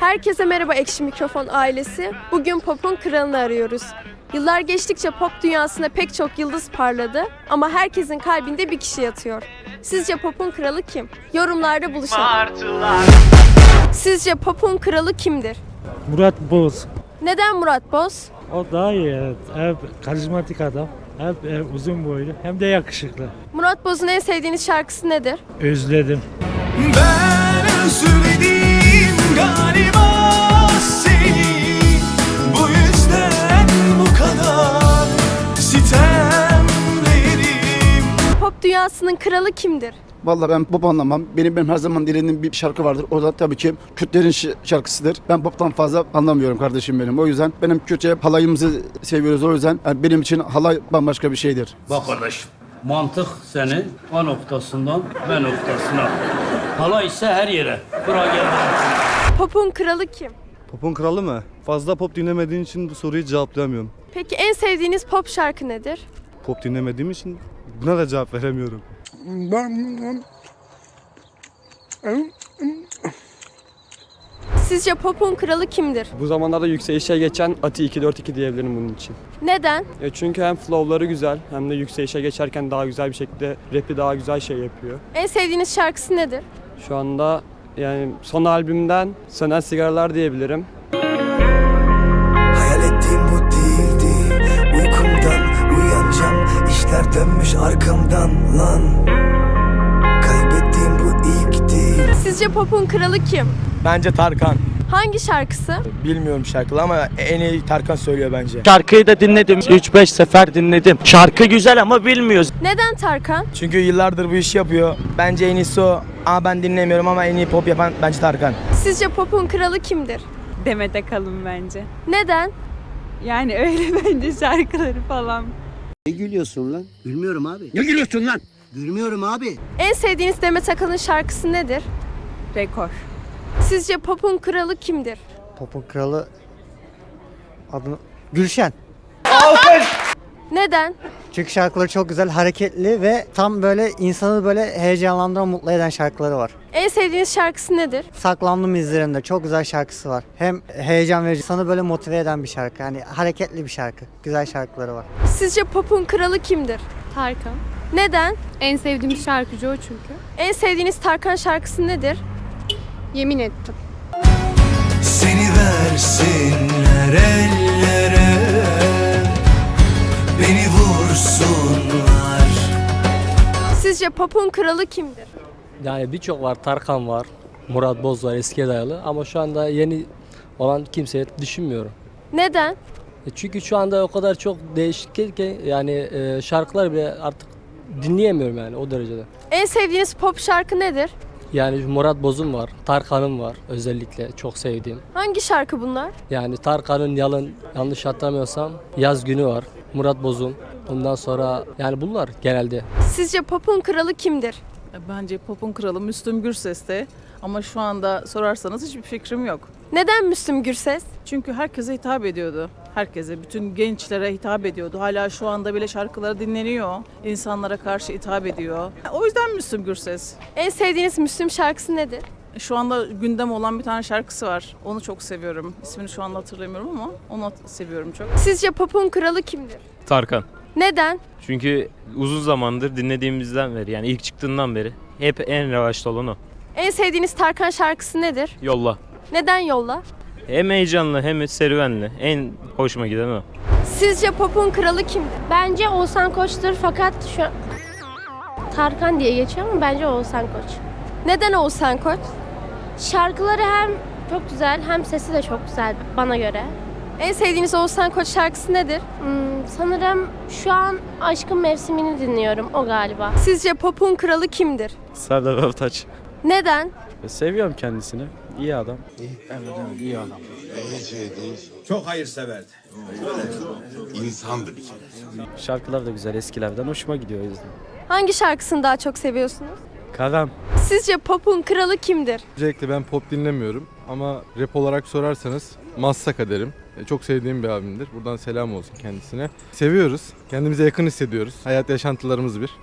Herkese merhaba Ekşi Mikrofon ailesi. Bugün pop'un kralını arıyoruz. Yıllar geçtikçe pop dünyasında pek çok yıldız parladı ama herkesin kalbinde bir kişi yatıyor. Sizce pop'un kralı kim? Yorumlarda buluşalım. Martılar Sizce pop'un kralı kimdir? Murat Boz. Neden Murat Boz? O daha iyi evet. Hem karizmatik adam. Hem e, uzun boylu hem de yakışıklı. Murat Boz'un en sevdiğiniz şarkısı nedir? Özledim. Ben Dünyasının kralı kimdir? Vallahi ben pop anlamam. Benim benim her zaman dinlediğim bir şarkı vardır. O da tabii ki Kürtlerin şarkısıdır. Ben poptan fazla anlamıyorum kardeşim benim. O yüzden benim Kürtçe halayımızı seviyoruz. O yüzden yani benim için halay bambaşka bir şeydir. Bak kardeşim, mantık seni A noktasından B noktasına. Hala ise her yere. Bura gel. Pop'un kralı kim? Pop'un kralı mı? Fazla pop dinlemediğin için bu soruyu cevaplayamıyorum. Peki en sevdiğiniz pop şarkı nedir? Pop dinlemediğim için buna da cevap veremiyorum. Sizce pop'un kralı kimdir? Bu zamanlarda yükselişe geçen Ati 242 diyebilirim bunun için. Neden? E çünkü hem flow'ları güzel hem de yükselişe geçerken daha güzel bir şekilde rap'i daha güzel şey yapıyor. En sevdiğiniz şarkısı nedir? Şu anda yani son albümden Sönen Sigaralar diyebilirim. Sizce pop'un kralı kim? Bence Tarkan. Hangi şarkısı? Bilmiyorum şarkılı ama en iyi Tarkan söylüyor bence. Şarkıyı da dinledim. 3-5 sefer dinledim. Şarkı güzel ama bilmiyoruz. Neden Tarkan? Çünkü yıllardır bu işi yapıyor. Bence en iyisi o. Ama ben dinlemiyorum ama en iyi pop yapan bence Tarkan. Sizce pop'un kralı kimdir? Demet Akalın bence. Neden? Yani öyle bence şarkıları falan. Ne gülüyorsun lan? Gülmüyorum abi. Ne gülüyorsun lan? Gülmüyorum abi. En sevdiğiniz Demet Akalın şarkısı nedir? Rekor. Sizce pop'un kralı kimdir? Pop'un kralı adını Gülşen. Neden? Çünkü şarkıları çok güzel, hareketli ve tam böyle insanı böyle heyecanlandıran, mutlu eden şarkıları var. En sevdiğiniz şarkısı nedir? Saklandım izlerinde çok güzel şarkısı var. Hem heyecan verici, insanı böyle motive eden bir şarkı. Yani hareketli bir şarkı. Güzel şarkıları var. Sizce pop'un kralı kimdir? Tarkan. Neden? En sevdiğim şarkıcı o çünkü. En sevdiğiniz Tarkan şarkısı nedir? Yemin ettim. Seni versinler ellere Beni vursunlar Sizce pop'un kralı kimdir? Yani birçok var. Tarkan var. Murat Boz var eskiye dayalı. Ama şu anda yeni olan kimseye düşünmüyorum. Neden? E Çünkü şu anda o kadar çok değişik ki yani e, şarkılar bile artık dinleyemiyorum yani o derecede. En sevdiğiniz pop şarkı nedir? Yani Murat Boz'un var, Tarkan'ın var özellikle çok sevdiğim. Hangi şarkı bunlar? Yani Tarkan'ın yalın yanlış hatırlamıyorsam Yaz Günü var. Murat Boz'un. Ondan sonra yani bunlar genelde. Sizce pop'un kralı kimdir? Bence popun kralı Müslüm Gürses'te. Ama şu anda sorarsanız hiçbir fikrim yok. Neden Müslüm Gürses? Çünkü herkese hitap ediyordu. Herkese, bütün gençlere hitap ediyordu. Hala şu anda bile şarkıları dinleniyor. İnsanlara karşı hitap ediyor. O yüzden Müslüm Gürses. En sevdiğiniz Müslüm şarkısı nedir? Şu anda gündem olan bir tane şarkısı var. Onu çok seviyorum. İsmini şu anda hatırlamıyorum ama onu seviyorum çok. Sizce pop'un kralı kimdir? Tarkan. Neden? Çünkü uzun zamandır dinlediğimizden beri yani ilk çıktığından beri hep en revaçta olan o. En sevdiğiniz Tarkan şarkısı nedir? Yolla. Neden yolla? Hem heyecanlı hem serüvenli. En hoşuma giden o. Sizce pop'un kralı kimdir? Bence Oğuzhan Koç'tur fakat şu Tarkan diye geçiyor ama bence Oğuzhan Koç. Neden Oğuzhan Koç? Şarkıları hem çok güzel hem sesi de çok güzel bana göre. En sevdiğiniz Oğuzhan Koç şarkısı nedir? Hmm, sanırım şu an Aşkın Mevsimi'ni dinliyorum o galiba. Sizce pop'un kralı kimdir? Serdar Ortaç. Neden? Seviyorum kendisini. İyi adam. Çok hayırseverdi. İnsandı bir kere. Şarkılar da güzel eskilerden. Hoşuma gidiyor o yüzden. Hangi şarkısını daha çok seviyorsunuz? Karam. Sizce pop'un kralı kimdir? Öncelikle ben pop dinlemiyorum ama rap olarak sorarsanız Massaka derim. E, Çok sevdiğim bir abimdir. Buradan selam olsun kendisine. Seviyoruz. Kendimize yakın hissediyoruz. Hayat yaşantılarımız bir.